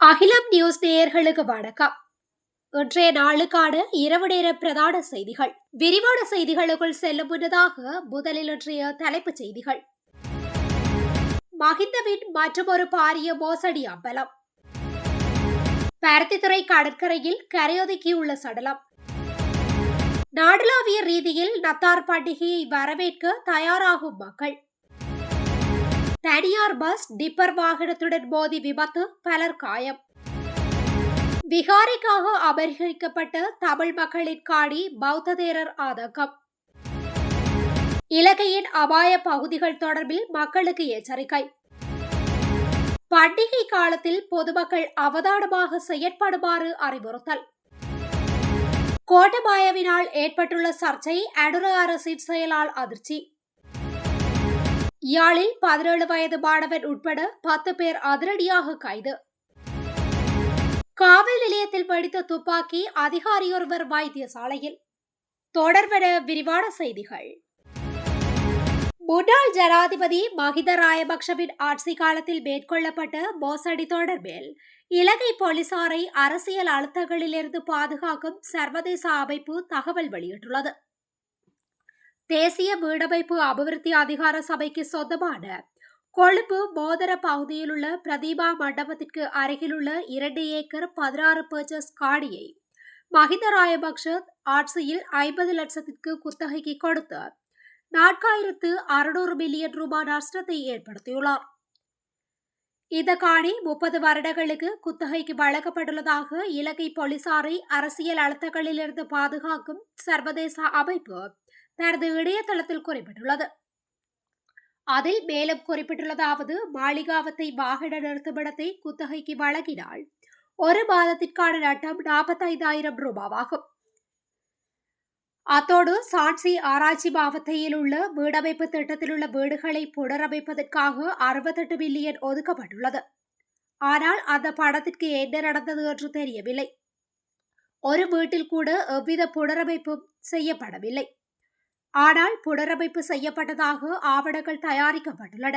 அகிலம் நியூஸ் நேயர்களுக்கு வணக்கம். இன்றைய நாளுக்கான இரவு நேர பிரதான செய்திகள். விரிவான செய்திகளுக்குள் செல்லும் முன்னதாக முதலில் இன்றைய தலைப்புச் செய்திகள். மகிந்தவின் மற்றொரு பாரிய மோசடி அம்பலம். பருத்தித்துறை கடற்கரையில் கரையொதுக்கியுள்ள சடலம். நாடளாவிய ரீதியில் நத்தார் பண்டிகையை வரவேற்க தயாராகும் மக்கள். தனியார் பஸ் டிப்பர் வாகனத்துடன் மோதி விபத்து பலர் காயம். விகாரிக்காக அபகரிக்கப்பட்ட தமிழ் மக்களின் காணி பௌத்த தேரர் ஆதங்கம். இலங்கையின் அபாய பகுதிகள் தொடர்பில் மக்களுக்கு எச்சரிக்கை. பண்டிகை காலத்தில் பொதுமக்கள் அவதானமாக செயற்படுமாறு அறிவுறுத்தல். கோட்டபாயவினால் ஏற்பட்டுள்ள சர்ச்சை அனுர அரசின் செயலால் அதிர்ச்சி. யாழில் பதினேழு வயது மாணவன் உட்பட பத்து பேர் அதிரடியாக கைது. காவல் நிலையத்தில் வெடித்த துப்பாக்கி அதிகாரியொருவர் வைத்தியசாலையில். தொடர்பென விரிவான செய்திகள். முன்னாள் ஜனாதிபதி மஹித ராயபக்ஷவின் ஆட்சி காலத்தில் மேற்கொள்ளப்பட்ட மோசடி தொடர்பில் இலங்கை போலீசாரை அரசியல் அழுத்தங்களிலிருந்து பாதுகாக்கும் சர்வதேச அமைப்பு தகவல் வெளியிட்டுள்ளது. தேசிய வீடமைப்பு அபிவிருத்தி அதிகார சபைக்கு சொந்தமான கொழும்பு போதர பகுதியில் உள்ள பிரதீபா மண்டபத்திற்கு அருகிலுள்ள இரண்டு ஏக்கர் பதினாறு பர்ச்சஸ் காடியை மஹிந்த ராயபக்ஷ ஆட்சியில் ஐம்பது லட்சத்திற்கு குத்தகைக்கு கொடுத்து நான்காயிரத்து அறுநூறு மில்லியன் ரூபாய் நஷ்டத்தை ஏற்படுத்தியுள்ளார். இந்த காணி முப்பது வருடங்களுக்கு குத்தகைக்கு வழங்கப்பட்டுள்ளதாக இலங்கை போலீசாரை அரசியல் அழுத்தங்களிலிருந்து பாதுகாக்கும் சர்வதேச அமைப்பு தனது இணையதளத்தில் குறிப்பிட்டுள்ளது. அதில் மேலும் குறிப்பிட்டுள்ளதாவது மாளிகாவத்தை வாகன நிறுத்துமிடத்தை குத்தகைக்கு வழங்கினால் ஒரு மாதத்திற்கான நட்டம் நாற்பத்தைந்தாயிரம் ரூபாவாகும். அத்தோடு சாட்சி ஆராய்ச்சி மாவட்டத்தில் உள்ள வீடமைப்பு திட்டத்தில் உள்ள வீடுகளை புனரமைப்பதற்காக அறுபத்தெட்டு மில்லியன் ஒதுக்கப்பட்டுள்ளது. ஆனால் அந்த படத்திற்கு என்ன நடந்தது என்று தெரியவில்லை. ஒரு வீட்டில் கூட எவ்வித புனரமைப்பும் செய்யப்படவில்லை. ஆனால் புனரமைப்பு செய்யப்பட்டதாக ஆவணங்கள் தயாரிக்கப்பட்டுள்ளன.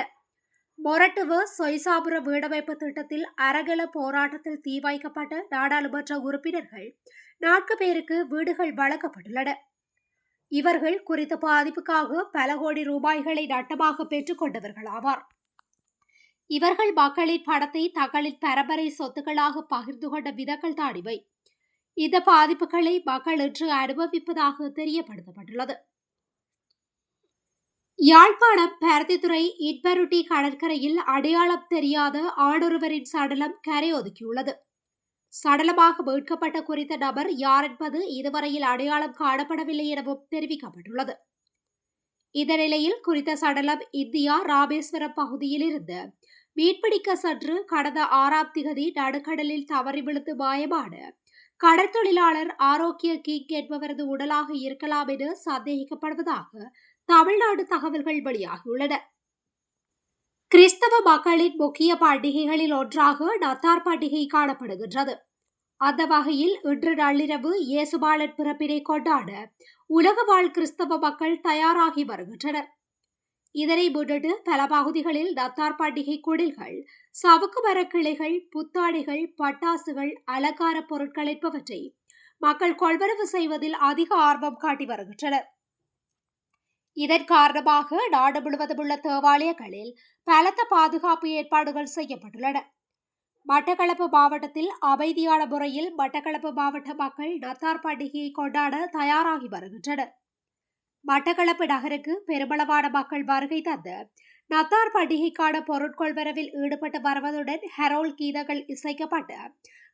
மொரட்டுவ சொய்சாபுர வீடமைப்பு திட்டத்தில் அரகல போராட்டத்தில் தீ வைக்கப்பட்ட நாடாளுமன்ற உறுப்பினர்கள் நான்கு பேருக்கு வீடுகள் வழங்கப்பட்டுள்ளன. இவர்கள் குறித்த பாதிப்புக்காக பல கோடி ரூபாய்களை நட்டமாக பெற்றுக்கொண்டவர்களாவார் இவர்கள் மக்களின் பணத்தை தங்களின் பரம்பரை சொத்துக்களாக பகிர்ந்து கொண்ட விதங்கள் தாடிவை இந்த பாதிப்புகளை மக்கள் இன்று அனுபவிப்பதாக தெரியப்படுத்தப்பட்டுள்ளது. யாழ்ப்பாணம் பருத்தித்துறை இட்பருட்டி கடற்கரையில் அடையாளம் தெரியாத ஆடொருவரின் சடலம் கரை ஒதுக்கியுள்ளது. சடலமாக மீட்கப்பட்ட குறித்த நபர் யார் என்பது இதுவரையில் அடையாளம் காணப்படவில்லை எனவும் தெரிவிக்கப்பட்டுள்ளது. இந்த நிலையில் குறித்த சடலம் இந்தியா ராமேஸ்வரம் பகுதியில் இருந்து மீன்பிடிக்க சென்று கடந்த ஆறாம் திகதி நடுக்கடலில் தவறி விழுந்து மாயமான கடற்தொழிலாளர் ஆரோக்கிய கிங் என்பவரது உடலாக இருக்கலாம் என சந்தேகிக்கப்படுவதாக தமிழ்நாடு தகவல்கள் வெளியாகியுள்ளன. கிறிஸ்தவ மக்களின் முக்கிய பண்டிகைகளில் ஒன்றாக நத்தார் பண்டிகை காணப்படுகின்றது. அந்த வகையில் இன்று நள்ளிரவு இயேசுபாலன் பிறப்பினை கொண்டாட உலக வாழ் கிறிஸ்தவ மக்கள் தயாராகி வருகின்றனர். இதனை முன்னிட்டு பல பகுதிகளில் நத்தார் பண்டிகை குடில்கள் சவுக்கு மர கிளைகள் புத்தாடைகள் பட்டாசுகள் அலங்கார பொருட்கள் என்பவற்றை மக்கள் கொள்வரவு செய்வதில் அதிக ஆர்வம் காட்டி வருகின்றனர். இதன் காரணமாக நாடு முழுவதும் உள்ள தேவாலயங்களில் பலத்த பாதுகாப்பு ஏற்பாடுகள் செய்யப்பட்டுள்ளன. மட்டக்களப்பு மாவட்டத்தில் அமைதியான முறையில் மட்டக்களப்பு மாவட்ட மக்கள் நத்தார் பண்டிகையை கொண்டாட தயாராகி வருகின்றனர். மட்டக்களப்பு நகருக்கு பெருமளவான மக்கள் வருகை தந்து நத்தார் பண்டிகைக்கான பொருட்கொள்வரவில் ஈடுபட்டு வருவதுடன் ஹெரோல் கீதங்கள் இசைக்கப்பட்டு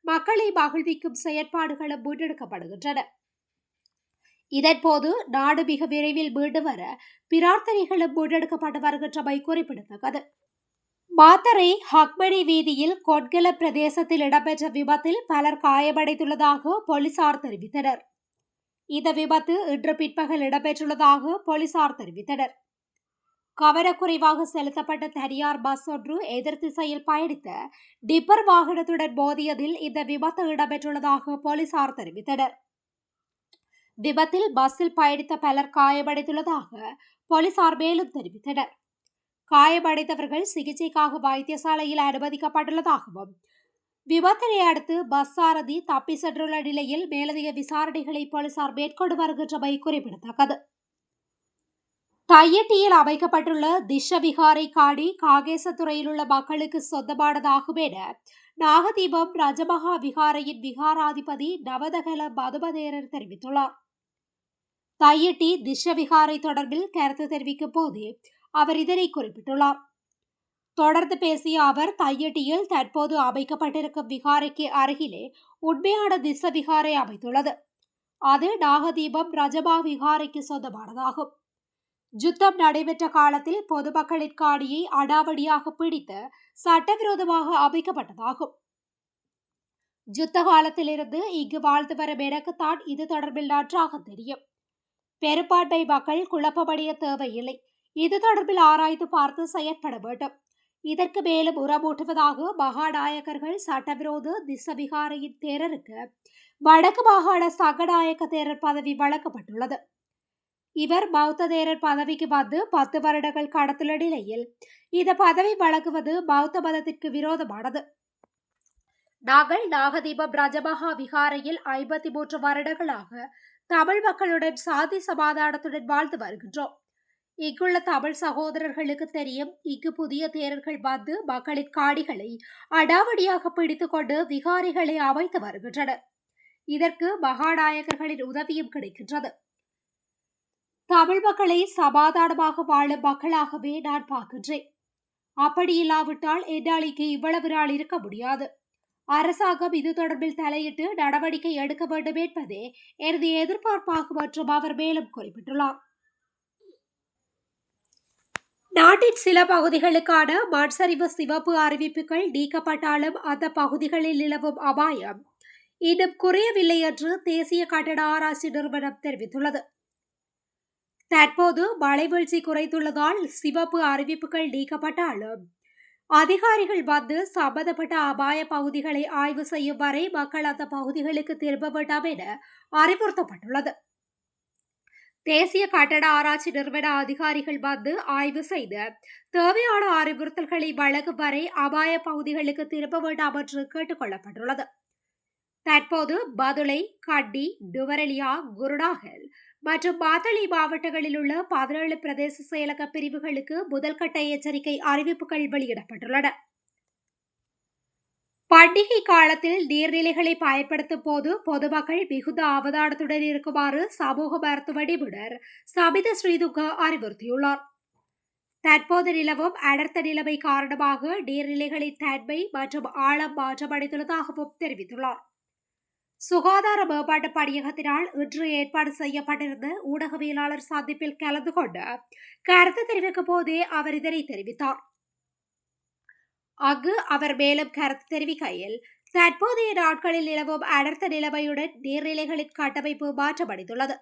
மக்களை மகிழ்விக்கும் செயற்பாடுகளும் முன்னெடுக்கப்படுகின்றன. இதன்போது நாடு மிக விரைவில் மீண்டு வர பிரார்த்தனைகளும் முன்னெடுக்கப்பட்டு வருகின்றமை குறிப்பிடத்தக்கது. மாத்தரை ஹக்மணி வீதியில் கொட்கல பிரதேசத்தில் இடம்பெற்ற விபத்தில் பலர் காயமடைந்துள்ளதாக போலீசார் தெரிவித்தனர். இந்த விபத்து இன்று பிற்பகல் இடம்பெற்றுள்ளதாக போலீசார் தெரிவித்தனர். கவனக்குறைவாக செலுத்தப்பட்ட தனியார் பஸ் ஒன்று எதிர் திசையில் பயணித்த டிப்பர் வாகனத்துடன் மோதியதில் இந்த விபத்து இடம்பெற்றுள்ளதாக போலீசார் தெரிவித்தனர். விபத்தில் பஸ்ஸில் பயணித்த பலர் காயமடைந்துள்ளதாக போலீசார் மேலும் தெரிவித்தனர். காயமடைந்தவர்கள் சிகிச்சைக்காக வைத்தியசாலையில் அனுமதிக்கப்பட்டுள்ளதாகவும் விபத்தினை அடுத்து பஸ் சாரதி தப்பி சென்றுள்ள நிலையில் மேலதிக விசாரணைகளை போலீசார் மேற்கொண்டு வருகின்றமை குறிப்பிடத்தக்கது. தையட்டியில் அமைக்கப்பட்டுள்ள திஷவிகாரை காடி காகேசத்துறையில் உள்ள மக்களுக்கு சொந்தமானதாகும் என நாகதீபம் ரஜமகா விகாரையின் விகாராதிபதி நவதகல மதுபதேரர் தெரிவித்துள்ளார். தையட்டி திஷவிகாரை தொடர்பில் கருத்து தெரிவிக்கும் போதே அவர் இதனை குறிப்பிட்டுள்ளார். தொடர்ந்து பேசிய அவர் தையட்டியில் தற்போது அமைக்கப்பட்டிருக்கும் விகாரைக்கு அருகிலே உண்மையான திச விகாரை அமைத்துள்ளது. அது நாகதீபம் ரஜபா விகாரைக்கு சொந்தமானதாகும். யுத்தம் நடைபெற்ற காலத்தில் பொதுமக்களின் காணியை அடாவடியாக பிடித்து சட்டவிரோதமாக அமைக்கப்பட்டதாகும். யுத்த காலத்திலிருந்து இங்கு வாழ்ந்து வரும் எனக்குத்தான் இது தொடர்பில் நன்றாக தெரியும். பெரும்பாட்டை மக்கள் குழப்பமடைய தேவையில்லை. இது தொடர்பில் ஆராய்ந்து பார்த்து செயற்பட வேண்டும். இதற்கு மேலும் உரமூட்டுவதாக மகாநாயகர்கள் சட்டவிரோத திசவிகாரையின் தேரருக்கு வடக்கு மாகாண சங்கநாயக்க தேரர் பதவி வழங்கப்பட்டுள்ளது. இவர் பௌத்த தேரர் பதவிக்கு வந்து பத்து வருடங்கள் கடத்துள்ள நிலையில் இந்த பதவி வழங்குவது பௌத்த மதத்திற்கு விரோதமானது. நாங்கள் நாகதீபம் ரஜமகா விகாரையில் ஐம்பத்தி மூன்று வருடங்களாக தமிழ் மக்களுடன் சாதி சமாதானத்துடன் வாழ்ந்து வருகின்றோம். இங்குள்ள தமிழ் சகோதரர்களுக்கு தெரியும் இங்கு புதிய தேரர்கள் வந்து மக்களின் காடிகளை அடாவடியாக பிடித்துக்கொண்டு விகாரிகளை அமைத்து வருகின்றனர். இதற்கு மகாநாயகர்களின் உதவியும் கிடைக்கின்றது. தமிழ் மக்களை சமாதானமாக வாழும் மக்களாகவே நான் பார்க்கின்றேன். அப்படி இல்லாவிட்டால் என்னால் இங்கு இவ்வளவு நாள் இருக்க முடியாது. அரசாங்கம் இது தொடர்பில் தலையிட்டு நடவடிக்கை எடுக்க வேண்டும் என்பதே எனது எதிர்பார்ப்பாகும் மற்றும் அவர் மேலும் குறிப்பிட்டுள்ளார். நாட்டின் சில பகுதிகளுக்கான மண்சரிவு சிவப்பு அறிவிப்புகள் நீக்கப்பட்டாலும் அந்த பகுதிகளில் நிலவும் அபாயம் இன்னும் குறையவில்லை என்று தேசிய கட்டட ஆராய்ச்சி நிறுவனம் தெரிவித்துள்ளது. தற்போது மழை வீழ்ச்சி குறைத்துள்ளதால் சிவப்பு அறிவிப்புகள் நீக்கப்பட்டாலும் அதிகாரிகள் வந்து சம்பந்தப்பட்ட அபாய பகுதிகளை ஆய்வு செய்யும் வரை மக்கள் அந்த பகுதிகளுக்கு திரும்ப வேண்டாம் என அறிவுறுத்தப்பட்டுள்ளது. தேசிய கட்டட ஆராய்ச்சி நிறுவன அதிகாரிகள் வந்து ஆய்வு செய்து தேவையான அறிவுறுத்தல்களை வழங்கும் வரை அபாய பகுதிகளுக்கு திரும்ப வேண்டாம் என்று கேட்டுக்கொள்ளப்பட்டுள்ளது தற்போது பதுளை கட்டி டுவரலியா குருடாகல் மற்றும் பாத்தளி மாவட்டங்களில் உள்ள பதினேழு பிரதேச செயலக பிரிவுகளுக்கு முதல்கட்ட எச்சரிக்கை அறிவிப்புகள் வெளியிடப்பட்டுள்ளன. பண்டிகை காலத்தில் நீர்நிலைகளை பயன்படுத்தும் போது பொதுமக்கள் மிகுந்த அவதானத்துடன் இருக்குமாறு சமூக மருத்துவ நிபுணர் சபித ஸ்ரீதுக அறிவுறுத்தியுள்ளார். தற்போது நிலவும் அடர்த்த நிலைமை காரணமாக நீர்நிலைகளின் தன்மை மற்றும் ஆழம் மாற்றமடைந்துள்ளதாகவும் தெரிவித்துள்ளார். சுகாதார மேம்பாட்டு பணியகத்தினால் இன்று ஏற்பாடு செய்யப்பட்டிருந்த ஊடகவியலாளர் சந்திப்பில் கலந்து கொண்டு கருத்து தெரிவிக்கும் போதே அவர் இதனை தெரிவித்தார். அங்கு அவர் மேலும் கருத்து தெரிவிக்கையில் தற்போதைய நாட்களில் நிலவும் அடர்த்த நிலைமையுடன் நீர்நிலைகளின் கட்டமைப்பு மாற்றமடைந்துள்ளது.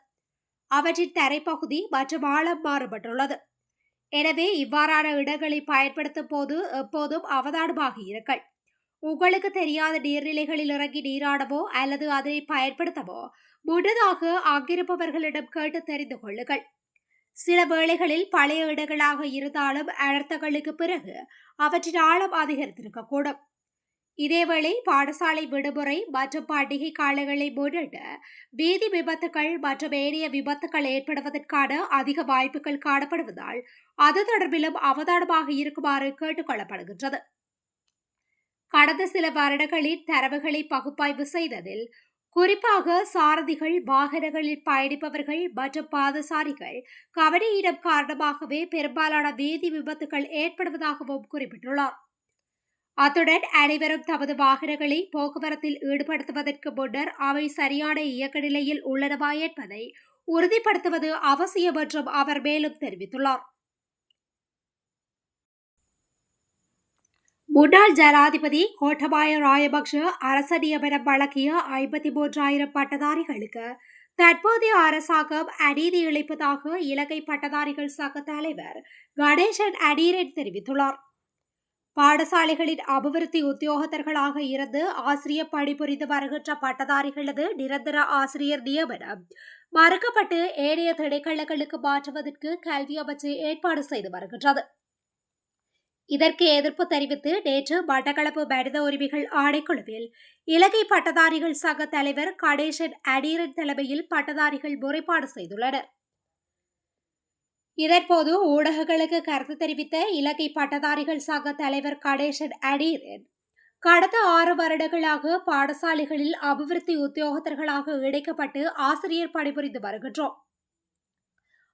அவற்றின் தரைப்பகுதி மற்றும் ஆழம் மாறுபட்டுள்ளது. எனவே இவ்வாறான இடங்களை பயன்படுத்தும் போது எப்போதும் அவதானமாக இருங்கள் உங்களுக்கு தெரியாத நீர்நிலைகளில் இறங்கி நீராடவோ அல்லது அதனை பயன்படுத்தவோ முன்னதாக அங்கிருப்பவர்களிடம் கேட்டு தெரிந்து கொள்ளுங்கள். சில வேளைகளில் பழைய இடங்களாக இருந்தாலும் அனர்த்தங்களுக்கு பிறகு அவற்றின் ஆழம் அதிகரித்திருக்கக்கூடும் இதேவேளை பாடசாலை விடுமுறை மற்றும் பண்டிகை காலங்களை முன்னிட்டு வீதி விபத்துகள் மற்றும் ஏனைய விபத்துகள் ஏற்படுவதற்கான அதிக வாய்ப்புகள் காணப்படுவதால் அது தொடர்பிலும் அவதானமாக இருக்குமாறு கேட்டுக்கொள்ளப்படுகின்றது கடந்த சில வருடங்களில் தரவுகளை பகுப்பாய்வு செய்ததில் குறிப்பாக சாரதிகள் வாகனங்களில் பயணிப்பவர்கள் மற்றும் பாதசாரிகள் கவனியிடம் காரணமாகவே பெரும்பாலான வீதி விபத்துகள் ஏற்படுவதாகவும் குறிப்பிட்டுள்ளார். அத்துடன் அனைவரும் தமது வாகனங்களை போக்குவரத்தில் ஈடுபடுத்துவதற்கு முன்னர் அவை சரியான இயக்க நிலையில் உள்ளனவா என்பதை உறுதிப்படுத்துவது அவசியம் என்றும் அவர் மேலும் தெரிவித்துள்ளார். முன்னாள் ஜனாதிபதி கோட்டபாய ராயபக்ஷ அரச நியமனம் வழங்கிய ஐம்பத்தி மூன்றாயிரம் பட்டதாரிகளுக்கு தற்போதைய அரசாங்கம் அநீதி இழைப்பதாக இலங்கை பட்டதாரிகள் சங்க தலைவர் கணேசன் அடீரன் தெரிவித்துள்ளார். பாடசாலைகளின் அபிவிருத்தி உத்தியோகத்தர்களாக இருந்து ஆசிரியர் பணிபுரிந்து வருகின்ற பட்டதாரிகளது நிரந்தர ஆசிரியர் நியமனம் மறுக்கப்பட்டு ஏனைய திணைக்களங்களுக்கு மாற்றுவதற்கு கல்வி அமைச்சு ஏற்பாடு செய்து வருகின்றது. இதற்கு எதிர்ப்பு தெரிவித்து நேற்று மட்டக்களப்பு மனித உரிமைகள் ஆணைக்குழுவில் இலங்கை பட்டதாரிகள் சங்க தலைவர் கடேஷன் அடீரன் தலைமையில் பட்டதாரிகள் முறைப்பாடு செய்துள்ளனர். இதன்போது ஊடகங்களுக்கு கருத்து தெரிவித்த இலங்கை பட்டதாரிகள் சங்க தலைவர் கடேஷன் அடீரன் கடந்த ஆறு வருடங்களாக பாடசாலைகளில் அபிவிருத்தி உத்தியோகத்தர்களாக இணைக்கப்பட்டு ஆசிரியர் பணிபுரிந்து வருகின்றோம்.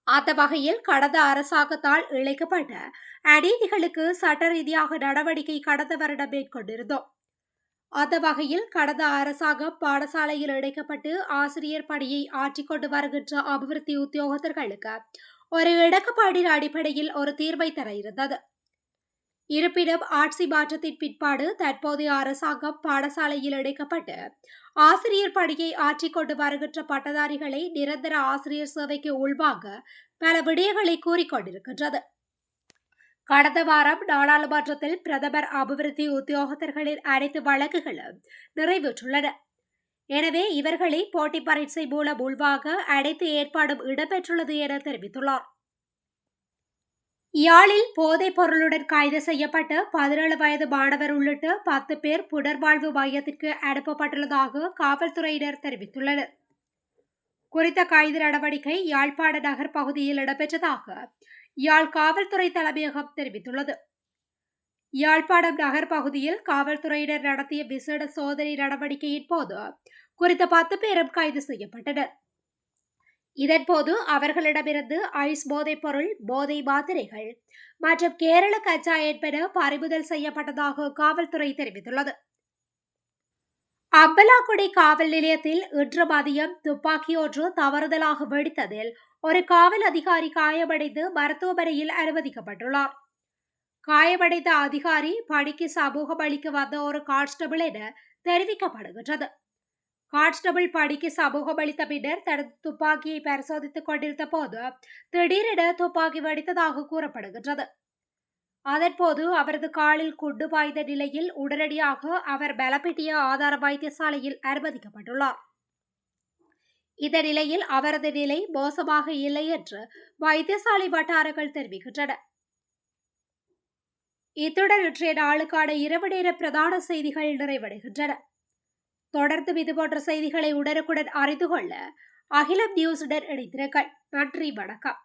அந்த வகையில் கடந்த அரசாங்கத்தால் இழைக்கப்பட்ட அநீதிகளுக்கு சட்ட ரீதியாக நடவடிக்கை கடந்த வருடம் மேற்கொண்டிருந்தோம். அந்த வகையில் கடந்த அரசாங்கம் பாடசாலையில் இணைக்கப்பட்டு ஆசிரியர் பணியை ஆற்றிக்கொண்டு வருகின்ற அபிவிருத்தி உத்தியோகத்தர்களுக்கு ஒரு இடக்கப்பாடின் அடிப்படையில் ஒரு தீர்வை தர இருந்தது. இருப்பினும் ஆட்சி மாற்றத்தின் பிற்பாடு தற்போதைய அரசாங்கம் பாடசாலையில் இணைக்கப்பட்டு ஆசிரியர் பணியை ஆற்றிக்கொண்டு வருகின்ற பட்டதாரிகளை நிரந்தர ஆசிரியர் சேவைக்கு உள்வாங்க பல விடயங்களை கூறிக்கொண்டிருக்கின்றது கடந்த வாரம் நாடாளுமன்றத்தில் பிரதமர் அபிவிருத்தி உத்தியோகத்தர்களின் அனைத்து வழக்குகளும் நிறைவேற்றுள்ளன. எனவே இவர்களை போட்டி பரீட்சை மூலம் உள்வாங்க அனைத்து ஏற்பாடும் இடம்பெற்றுள்ளது என தெரிவித்துள்ளார். யாழில் போதைப் பொருளுடன் கைது செய்யப்பட்ட பதினேழு வயது மாணவர் உள்ளிட்ட பத்து பேர் புனர்வாழ்வு மையத்திற்கு அனுப்பப்பட்டுள்ளதாக காவல்துறையினர் தெரிவித்துள்ளனர். குறித்த கைது நடவடிக்கை யாழ்ப்பாண நகர் பகுதியில் இடம்பெற்றதாக யாழ் காவல்துறை தலைமையகம் தெரிவித்துள்ளது. யாழ்ப்பாணம் நகர் பகுதியில் காவல்துறையினர் நடத்திய விசேட சோதனை நடவடிக்கையின் போது குறித்த பத்து பேரும் கைது செய்யப்பட்டனர். இதன்போது அவர்களிடமிருந்து ஐஸ் போதைப் பொருள் போதை மாத்திரைகள் மற்றும் கேரள கச்சா என்பன பறிமுதல் செய்யப்பட்டதாக காவல்துறை தெரிவித்துள்ளது. அம்பலாக்குடி காவல் நிலையத்தில் இன்று மதியம் துப்பாக்கி ஒன்று தவறுதலாக வெடித்ததில் ஒரு காவல் அதிகாரி காயமடைந்து மருத்துவமனையில் அனுமதிக்கப்பட்டுள்ளார். காயமடைந்த அதிகாரி பணிக்கு சமூகம் அளிக்க வந்த ஒரு கான்ஸ்டபிள் என தெரிவிக்கப்படுகின்றது. கான்ஸ்டபிள் படிக்கு சமூகமளித்த பின்னர் தனது துப்பாக்கியை பரிசோதித்துக் கொண்டிருந்த போது திடீரென துப்பாக்கி வெடித்ததாக கூறப்படுகின்றது. அதன்போது அவரது காலில் குண்டு பாய்ந்த நிலையில் உடனடியாக அவர் பலப்பிட்டிய ஆதார வைத்தியசாலையில் அனுமதிக்கப்பட்டுள்ளார். இந்த நிலையில் அவரது நிலை மோசமாக இல்லை என்று வைத்தியசாலை வட்டாரங்கள் தெரிவிக்கின்றன. இத்துடன் இன்றைய நாளுக்கான இரவு நேர பிரதான செய்திகள் நிறைவடைகின்றன. தொடர்ந்து இதுபோன்ற செய்திகளை உடனுக்குடன் அறிந்து கொள்ள அகிலம் நியூஸுடன் இணைந்திருங்கள். நன்றி வணக்கம்.